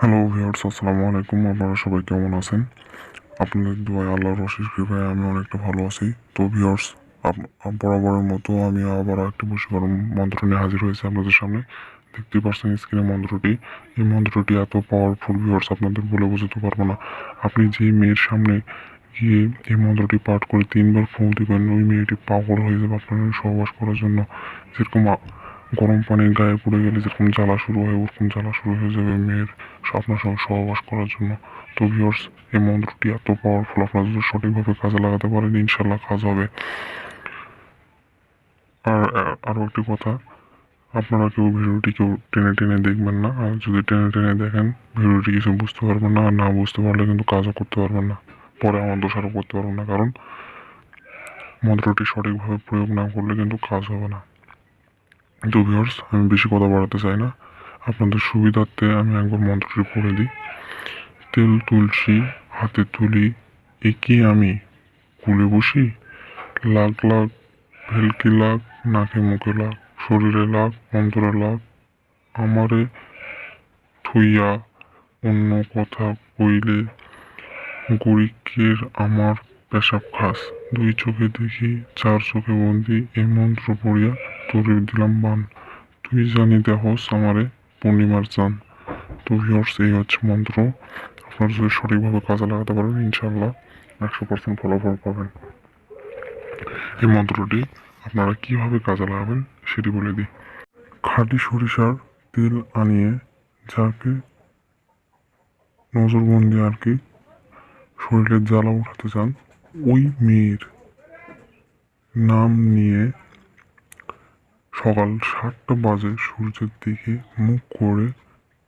Hello viewers আসসালামু আলাইকুম। আপনারা সবাই কেমন আছেন? আপনাদের দোয়ায় আল্লাহর অশেষ কৃপায় আমি অনেকটা ভালো আছি। তো ভিউয়ার্স বরাবরের মতো আমি আবার একটি বসীকরণ মন্ত্র নিয়ে হাজির হয়েছি আপনাদের সামনে। দেখতেই পাচ্ছেন স্ক্রিনে মন্ত্রটি। এই মন্ত্রটি এত পাওয়ারফুল ভিউয়ার্স আপনাদের বলে বোঝাতে পারব না। আপনি যে মেয়ের সামনে গিয়ে এই মন্ত্রটি পাঠ করে তিনবার ফোন দিবেন, ওই মেয়েটি পাগল হয়ে যাবে আপনার সহবাস করার জন্য। যেরকম গরম পানির গায়ে পড়ে গেলে যেরকম জ্বালা শুরু হয়, ওরকম জ্বালা শুরু হয়ে যাবে মেয়ের আপনার সঙ্গে সহবাস করার জন্য। তো ভিউয়ার্স এই মন্ত্রটি এত পাওয়ারফুল আপনারা যদি সঠিকভাবে কাজে লাগাতে পারেন ইনশাল্লাহ কাজ হবে। আর আরও একটি কথা, আপনারা কেউ ভিডিওটি কেউ টেনে টেনে দেখবেন না, আর যদি টেনে টেনে দেখেন, ভিডিওটি কিছু বুঝতে পারবেন না, আর না বুঝতে পারলে কিন্তু কাজও করতে পারবেন না। পরে আমার দোষারও করতে পারবেন না, কারণ মন্ত্রটি সঠিকভাবে প্রয়োগ না করলে কিন্তু কাজ হবে না। তো ভিউয়ার্স আমি বেশি কথা বাড়াতে চাই না। আপনাদের সুবিধার্থে আমি একবার মন্ত্রটি পড়ে দিই। তেল, তুলসী, হাতে তুলি, একে আমি কুলে বসি। লাগ লাগ ভেলকি লাগ নাকে মুখে লাগ শরীরে লাগ অন্তরে লাগ আমারে থইয়া অন্য কথা কইলে গরিকের আমার পেশাব খাস। দুই চোখে দেখি, চার চোখে বন্দি, এই মন্ত্র পড়িয়া তোরে দিলাম বান তুই জানি দেহস আমারে, পূর্ণিমার চান তো ভিউয়ার্স এই হচ্ছে মন্ত্র। আপনারা যদি সঠিকভাবে কাজে লাগাতে পারেন ইনশাল্লাহ একশো পার্সেন্ট ফলাফল পাবেন। এই মন্ত্রটি আপনারা কীভাবে কাজে লাগাবেন, সেটি বলে দিই। খাঁটি সরিষার তেল আনিয়ে যাকে নজরবন্দি আর কি শরীরের জ্বালা উঠাতে চান, ওই মেয়ের নাম নিয়ে সকাল সাতটা বাজে সূর্যের দিকে মুখ করে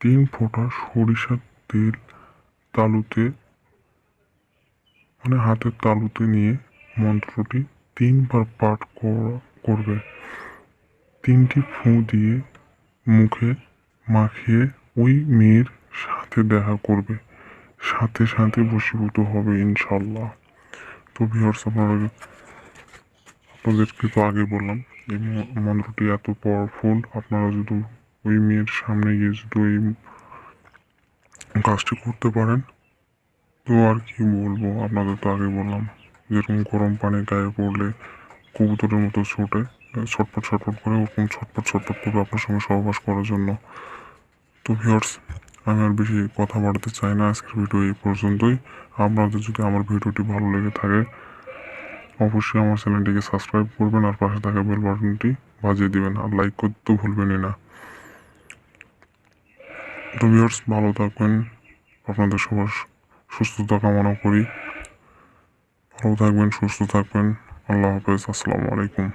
তিন ফোঁটা সরিষার তেল তালুতে মানে হাতের তালুতে নিয়ে মন্ত্রটি তিনবার পাঠ করা- করবে। তিনটি ফুঁ দিয়ে মুখে মাখিয়ে ওই মেয়ের সাথে দেখা করবে। সাথে সাথে বসীভূত হবে ইনশাল্লাহ তো ভিউয়ার্স আপনারা আপনাদেরকে তো আগে বললাম এই মন্ত্রটি এত পাওয়ারফুল আপনারা যদি ওই মেয়ের সামনে গিয়ে যদি ওই কাজটি করতে পারেন, তো আর কি বলব? আপনাদের তো আগে বললাম, যেরকম গরম পানি গায়ে পড়লে কবুতরের মতো ছোটে, ছটপট ছটপট করে ওরকম ছটপট ছটপট করবে আপনার সঙ্গে সহবাস করার জন্য। তো ভিউয়ার্স আমি আর বেশি কথা বাড়াতে চাই না। আজকের ভিডিও এই পর্যন্তই। আপনাদের যদি আমার ভিডিওটি ভালো লেগে থাকে অবশ্যই আমার চ্যানেলটিকে সাবস্ক্রাইব করবেন আর পাশে থাকা বেল বাটনটি বাজিয়ে দিবেন, আর লাইক করতেও ভুলবেনই না। তো ভিউয়ার্স ভালো থাকবেন। আপনাদের সবার সুস্থতা কামনা করি। ভালো থাকবেন, সুস্থ থাকবেন। আল্লাহ হাফেজ, আসসালামু আলাইকুম।